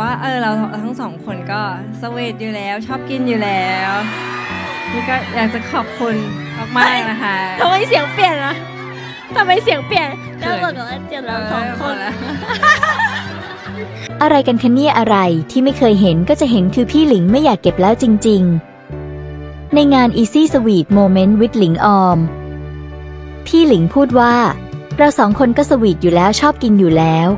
ว่าเออเราทั้งสองคนก็สวีทอยู่แล้วชอบกินอยู่แล้วนี่ก็อยากจะขอบคุณมากๆนะคะ ทำไมเสียงเปลี่ยนอะทำไมเสียงเปลี่ยนเขิแล้วนบอกว่าเจ็บเราสองคน อะไรกันคะเนี่ยอะไรที่ไม่เคยเห็นก็จะเห็นคือพี่หลิงไม่อยากเก็บแล้วจริง ๆ ในงาน Easy Sweet Moment with หลิงออม พี่หลิงพูดว่า เราสองคนก็สวีทอยู่แล้วชอบกินอยู่แล้ว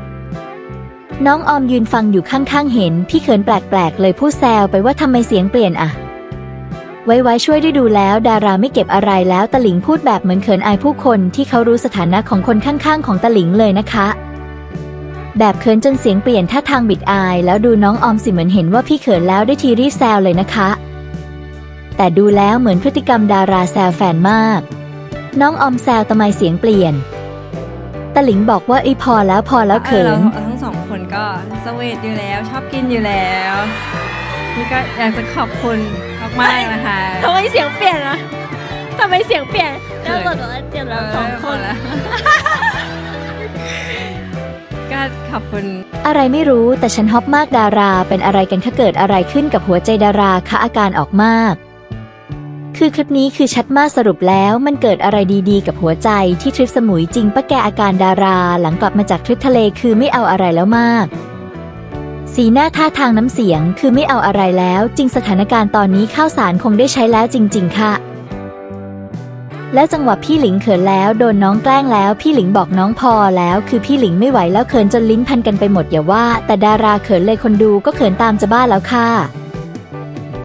น้องออมยืนฟังอยู่ข้างๆเห็น พี่เขินแปลกๆ เลยพูดแซวไปว่าทำไมเสียงเปลี่ยนอะไว้ไว้ช่วยด้ดูแล้ว ดาราไม่เก็บอะไรแล้วตะหลิงพูดแบบเหมือนเขินอายผู้คนที่เขารู้สถานะของคนข้างๆ ของตะหลิงเลยนะคะ แบบเขินจนเสียงเปลี่ยนท่าทางบิดอาย แล้วดูน้องออมสิเหมือนเห็นว่าพี่เขินแล้วได้ทีรีบแซวเลยนะคะ แต่ดูแล้วเหมือนพฤติกรรมดาราแซวแฟนมาก น้องออมแซวทำไมเสียงเปลี่ยนตะหลิงบอกว่าอยพอแล้วพอแล้วเขิออเรานทั้งสองคน ก็สวีทอยู่แล้วชอบกินอยู่แล้ว นี่ก็อยากจะขอบคุณมากๆนะคะทำไมเสียงเปลี่ยนอะทำไมเสียงเปลี่ยนเขิแล้วนบอกว่าเจ็บเราสองคนก็ขอบคุณอะไรไม่รู้แต่ฉันฮอปมากดาราเป็นอะไรกันคะเกิดอะไรขึ้นกับหัวใจดาราคะอาการออกมาก คือคลิปนี้คือชัดมากสรุปแล้วมันเกิดอะไรดีๆ กับหัวใจที่ทริปสมุยจริงปะแกอาการดาราหลังกลับมาจากทริปทะเลคือไม่เอาอะไรแล้วมาก สีหน้าท่าทางน้ำเสียงคือไม่เอาอะไรแล้ว จริงสถานการณ์ตอนนี้ข้าวสารคงได้ใช้แล้วจริง ๆ ค่ะ แล้วจังหวะพี่หลิงเขินแล้วโดนน้องแกล้งแล้ว พี่หลิงบอกน้องพอแล้วคือพี่หลิงไม่ไหวแล้วเขินจนลิ้นพันกันไปหมดอย่าว่า แต่ดาราเขินเลยคนดูก็เขินตามจะบ้าแล้วค่ะ